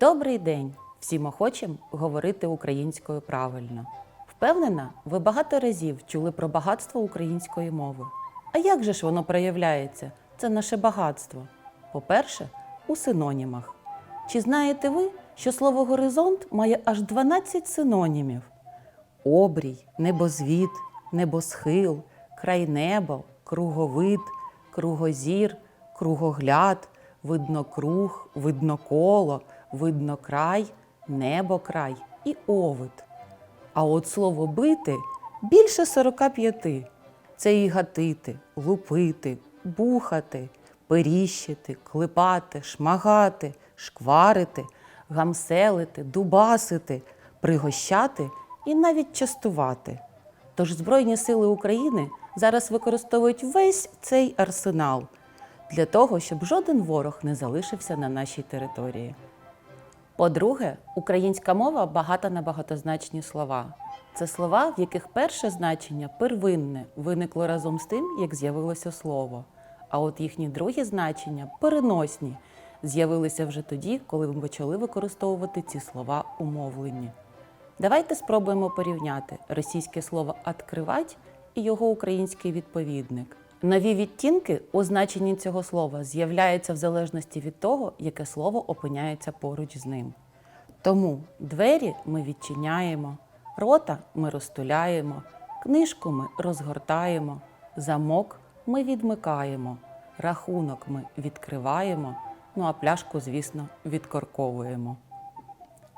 Добрий день! Всім охочим говорити українською правильно. Впевнена, ви багато разів чули про багатство української мови. А як же ж воно проявляється? Це наше багатство. По-перше, у синонімах. Чи знаєте ви, що слово горизонт має аж 12 синонімів? обрій, небозвід, небосхил, край неба, круговид, кругозір, кругогляд, виднокруг, видноколо, виднокрай, небокрай і овид. А от слово бити більше 45. Це і гатити, лупити, бухати, періщити, клепати, шмагати, шкварити, гамселити, дубасити, пригощати і навіть частувати. Тож Збройні сили України зараз використовують весь цей арсенал для того, щоб жоден ворог не залишився на нашій території. По-друге, українська мова багата на багатозначні слова. Це слова, в яких перше значення первинне виникло разом з тим, як з'явилося слово. А от їхні другі значення переносні з'явилися вже тоді, коли ми почали використовувати ці слова у мовленні. Давайте спробуємо порівняти російське слово «откривать» і його український відповідник. Нові відтінки у значенні цього слова з'являються в залежності від того, яке слово опиняється поруч з ним. Тому двері ми відчиняємо, рота ми розтуляємо, книжку ми розгортаємо, замок ми відмикаємо, рахунок ми відкриваємо, ну а пляшку, звісно, відкорковуємо.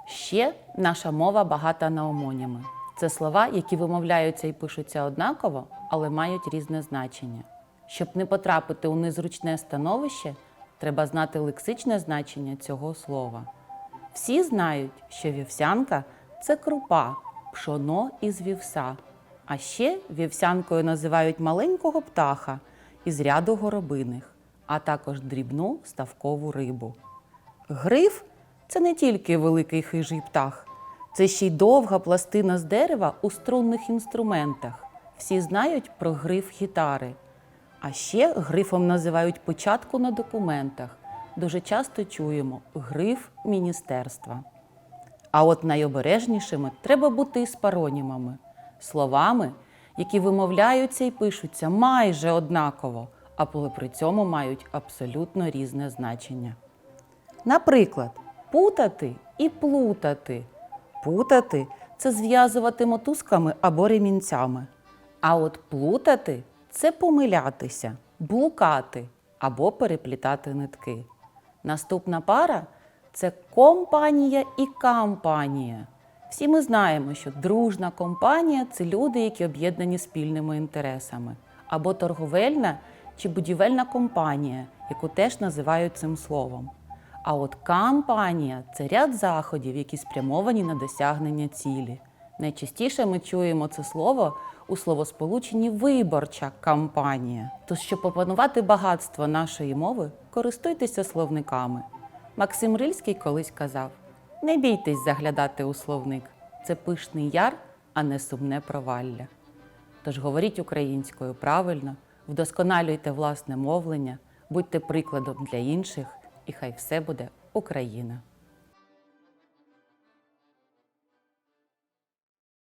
Ще наша мова багата на омоніми. Це слова, які вимовляються і пишуться однаково, але мають різне значення. Щоб не потрапити у незручне становище, треба знати лексичне значення цього слова. Всі знають, що вівсянка це крупа, пшоно із вівса. А ще вівсянкою називають маленького птаха із ряду горобиних, а також дрібну ставкову рибу. Гриф це не тільки великий хижий птах, це ще й довга пластина з дерева у струнних інструментах. Всі знають про гриф гітари. А ще грифом називають початку на документах. Дуже часто чуємо гриф міністерства. А от найобережнішими треба бути із паронімами, словами, які вимовляються і пишуться майже однаково, але при цьому мають абсолютно різне значення. Наприклад, путати і плутати. Путати це зв'язувати мотузками або ремінцями. А от плутати це помилятися, блукати або переплітати нитки. Наступна пара це компанія і кампанія. Всі ми знаємо, що дружна компанія це люди, які об'єднані спільними інтересами, або торговельна чи будівельна компанія, яку теж називають цим словом. А от кампанія це ряд заходів, які спрямовані на досягнення цілі. Найчастіше ми чуємо це слово у словосполученні виборча кампанія. Тож, щоб опанувати багатство нашої мови, користуйтеся словниками. Максим Рильський колись казав: не бійтесь заглядати у словник. Це пишний яр, а не сумне провалля. Тож говоріть українською правильно, вдосконалюйте власне мовлення, будьте прикладом для інших, і хай все буде Україна!